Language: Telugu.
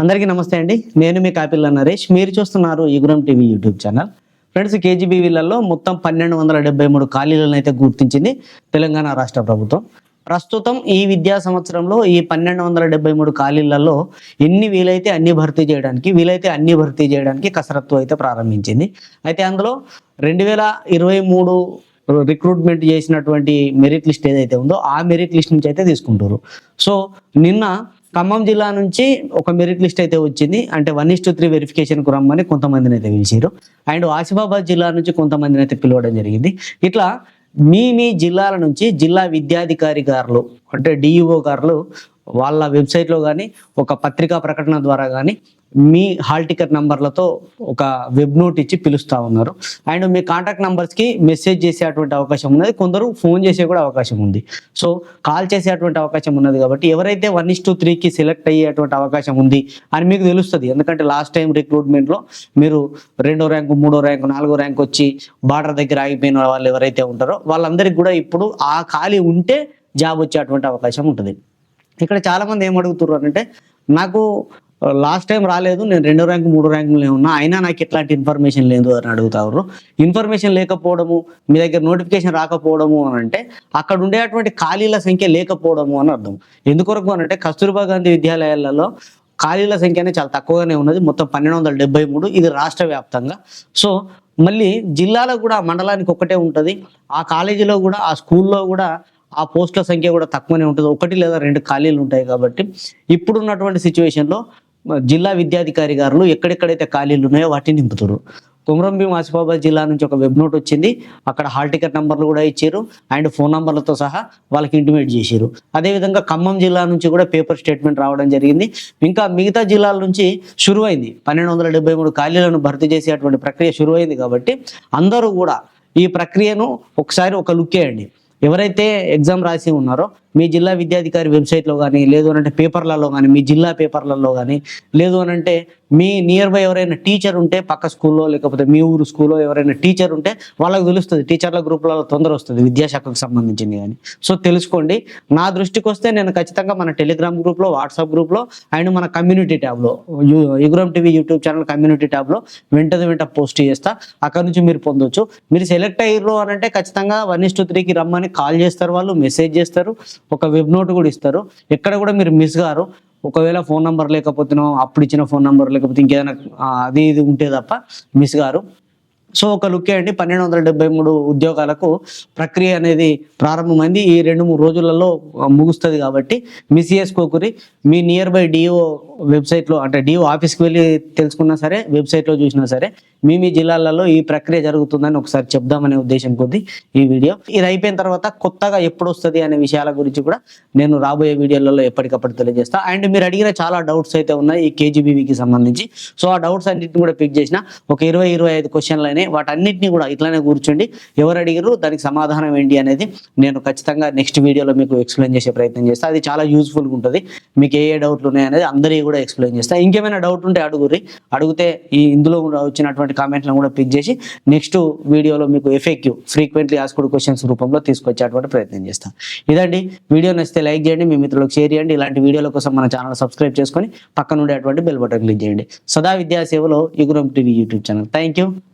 అందరికీ నమస్తే అండి. నేను మీ కాపిల్ల నరేష్. మీరు చూస్తున్నారు ఈగురం టీవీ యూట్యూబ్ ఛానల్. ఫ్రెండ్స్ కేజీబీవీలలో మొత్తం పన్నెండు వందల డెబ్బై మూడు ఖాళీలను అయితే గుర్తించింది తెలంగాణ రాష్ట్ర ప్రభుత్వం. ప్రస్తుతం ఈ విద్యా సంవత్సరంలో ఈ పన్నెండు వందల డెబ్బై మూడు ఖాళీలలో ఎన్ని వీలైతే అన్ని భర్తీ చేయడానికి వీలైతే అన్ని భర్తీ చేయడానికి కసరత్తు అయితే ప్రారంభించింది. అయితే అందులో రెండు వేల ఇరవై మూడు రిక్రూట్మెంట్ చేసినటువంటి మెరిట్ లిస్ట్ ఏదైతే ఉందో ఆ మెరిట్ లిస్ట్ నుంచి అయితే తీసుకుంటారు సో నిన్న ఖమ్మం జిల్లా నుంచి ఒక మెరిట్ లిస్ట్ అయితే వచ్చింది. అంటే వన్ ఇస్ టు త్రీ వెరిఫికేషన్కు రమ్మని కొంతమందిని అయితే పిలిచారు. అండ్ ఆసిఫాబాద్ జిల్లా నుంచి కొంతమందిని అయితే పిలవడం జరిగింది. ఇట్లా మీ మీ జిల్లాల నుంచి జిల్లా విద్యాధికారి గారులు అంటే డిఈఓ గారులు వాళ్ళ వెబ్సైట్లో కానీ ఒక పత్రికా ప్రకటన ద్వారా కానీ మీ హాల్ టికెట్ నంబర్లతో ఒక వెబ్ నోట్ ఇచ్చి పిలుస్తూ ఉన్నారు. అండ్ మీ కాంటాక్ట్ నంబర్స్కి మెసేజ్ చేసేటువంటి అవకాశం ఉన్నది. కొందరు ఫోన్ చేసే కూడా అవకాశం ఉంది. సో కాల్ చేసేటువంటి అవకాశం ఉన్నది కాబట్టి ఎవరైతే వన్ ఇస్ టూ త్రీకి సెలెక్ట్ అయ్యేటువంటి అవకాశం ఉంది అని మీకు తెలుస్తుంది. ఎందుకంటే లాస్ట్ టైం రిక్రూట్మెంట్లో మీరు రెండో ర్యాంకు మూడో ర్యాంకు నాలుగో ర్యాంక్ వచ్చి బార్డర్ దగ్గర ఆగిపోయిన వాళ్ళు ఎవరైతే ఉంటారో వాళ్ళందరికీ కూడా ఇప్పుడు ఆ ఖాళీ ఉంటే జాబ్ వచ్చేటువంటి అవకాశం ఉంటుంది. ఇక్కడ చాలా మంది ఏం అడుగుతున్నారు అంటే నాకు లాస్ట్ టైం రాలేదు నేను రెండో ర్యాంక్ మూడో ర్యాంకులే ఉన్నా అయినా నాకు ఎట్లాంటి ఇన్ఫర్మేషన్ లేదు అని అడుగుతారు ఇన్ఫర్మేషన్ లేకపోవడము మీ దగ్గర నోటిఫికేషన్ రాకపోవడము అని అంటే అక్కడ ఉండేటువంటి ఖాళీల సంఖ్య లేకపోవడము అని అర్థం. ఎందుకొరకు అని అంటే కస్తూర్బా గాంధీ విద్యాలయాలలో ఖాళీల సంఖ్య అనేది చాలా తక్కువగానే ఉన్నది. మొత్తం పన్నెండు వందల డెబ్బై మూడు ఇది రాష్ట్ర వ్యాప్తంగా. సో మళ్ళీ జిల్లాలో కూడా మండలానికి ఒక్కటే ఉంటుంది. ఆ కాలేజీలో కూడా ఆ స్కూల్లో కూడా ఆ పోస్టుల సంఖ్య కూడా తక్కువనే ఉంటుంది. ఒకటి లేదా రెండు ఖాళీలు ఉంటాయి కాబట్టి ఇప్పుడున్నటువంటి సిచ్యువేషన్లో జిల్లా విద్యాధికారి గారులు ఎక్కడెక్కడైతే ఖాళీలు ఉన్నాయో వాటిని నింపుతారు కుమరంభీం ఆసిఫాబాద్ జిల్లా నుంచి ఒక వెబ్ నోట్ వచ్చింది. అక్కడ హాల్ టికెట్ నంబర్లు కూడా ఇచ్చారు. అండ్ ఫోన్ నంబర్లతో సహా వాళ్ళకి ఇంటిమేట్ చేశారు. అదేవిధంగా ఖమ్మం జిల్లా నుంచి కూడా పేపర్ స్టేట్మెంట్ రావడం జరిగింది. ఇంకా మిగతా జిల్లాల నుంచి షురువైంది. పన్నెండు వందల డెబ్బై మూడు ఖాళీలను భర్తీ చేసేటువంటి ప్రక్రియ షురువైంది కాబట్టి అందరూ కూడా ఈ ప్రక్రియను ఒకసారి ఒక లుక్ వేయండి. ఎవరైతే ఎగ్జామ్ రాసి ఉన్నారో మీ జిల్లా విద్యాధికారి వెబ్సైట్లో కానీ లేదు అనంటే అంటే పేపర్లలో కానీ మీ జిల్లా పేపర్లలో కానీ లేదు అనంటే మీ నియర్ బై ఎవరైనా టీచర్ ఉంటే పక్క స్కూల్లో లేకపోతే మీ ఊరు స్కూల్లో ఎవరైనా టీచర్ ఉంటే వాళ్ళకి తెలుస్తుంది. టీచర్ల గ్రూపులలో తొందర వస్తుంది విద్యాశాఖకు సంబంధించింది కానీ సో తెలుసుకోండి. నా దృష్టికి వస్తే నేను ఖచ్చితంగా మన టెలిగ్రామ్ గ్రూప్లో వాట్సాప్ గ్రూప్లో అండ్ మన కమ్యూనిటీ ట్యాబ్లో Yugram TV YouTube channel community ట్యాబ్లో వెంటనే వెంట పోస్ట్ చేస్తా. అక్కడ నుంచి మీరు పొందొచ్చు. మీరు సెలెక్ట్ అయ్యారు అని అంటే ఖచ్చితంగా వన్ ఇస్ టూ త్రీకి రమ్మని కాల్ చేస్తారు వాళ్ళు మెసేజ్ చేస్తారు. ఒక వెబ్ నోట్ కూడా ఇస్తారు. ఎక్కడ కూడా మీరు మిస్ గారు. ఒకవేళ ఫోన్ నెంబర్ లేకపోతేనో అప్పుడు ఇచ్చిన ఫోన్ నెంబర్ లేకపోతే ఇంకేదైనా అది ఇది ఉంటే తప్ప మిస్ గారు. సో ఒక లుక్ వేయండి పన్నెండు వందల డెబ్బై మూడు ఉద్యోగాలకు ప్రక్రియ అనేది ప్రారంభమైంది. ఈ రెండు మూడు రోజులలో ముగుస్తుంది కాబట్టి మిస్ చేసుకోకురి మీ నియర్ బై డిఓ వెబ్సైట్లో అంటే డిఓ ఆఫీస్కి వెళ్ళి తెలుసుకున్నా సరే వెబ్సైట్లో చూసినా సరే మీ మీ జిల్లాలలో ఈ ప్రక్రియ జరుగుతుందని ఒకసారి చెప్దామనే ఉద్దేశం కొద్ది ఈ వీడియో. ఇది అయిపోయిన తర్వాత కొత్తగా ఎప్పుడు వస్తుంది అనే విషయాల గురించి కూడా నేను రాబోయే వీడియోలలో ఎప్పటికప్పుడు తెలియజేస్తా. అండ్ మీరు అడిగిన చాలా డౌట్స్ అయితే ఉన్నాయి ఈ కేజీబీవీకి సంబంధించి. సో ఆ డౌట్స్ అన్నింటిని కూడా పిక్ చేసిన ఒక ఇరవై ఇరవై ఐదు క్వశ్చన్లు అయినాయి వాటన్నిటిని కూడా ఇట్లానే కూర్చోండి. ఎవరు అడిగారు దానికి సమాధానం ఏంటి అనేది నేను ఖచ్చితంగా నెక్స్ట్ వీడియోలో మీకు ఎక్స్ప్లెయిన్ చేసే ప్రయత్నం చేస్తా. అది చాలా యూస్ఫుల్గా ఉంటుంది. మీకు ఏ ఏ డౌట్లు ఉన్నాయనేది అందరికీ కూడా ఎక్స్ప్లెయిన్ చేస్తాను ఇంకేమైనా డౌట్ ఉంటే అడుగురి అడిగితే ఈ ఇందులో కూడా వచ్చినటువంటి కామెంట్లను కూడా పిక్ చేసి నెక్స్ట్ వీడియోలో మీకు ఎఫెక్యూ ఫ్రీక్వెంట్లీ ఆస్కుడ్ క్వశ్చన్స్ రూపంలో తీసుకొచ్చేటువంటి ప్రయత్నం చేస్తాను ఇదండి. వీడియో నచ్చితే లైక్ చేయండి మీ మిత్రులకు షేర్ చేయండి. ఇలాంటి వీడియోల కోసం మన ఛానల్ సబ్స్క్రైబ్ చేసుకొని పక్కన ఉండేటువంటి బెల్ బటన్ క్లిక్ చేయండి. సదా విద్యా సేవలో TV YouTube channel. Thank you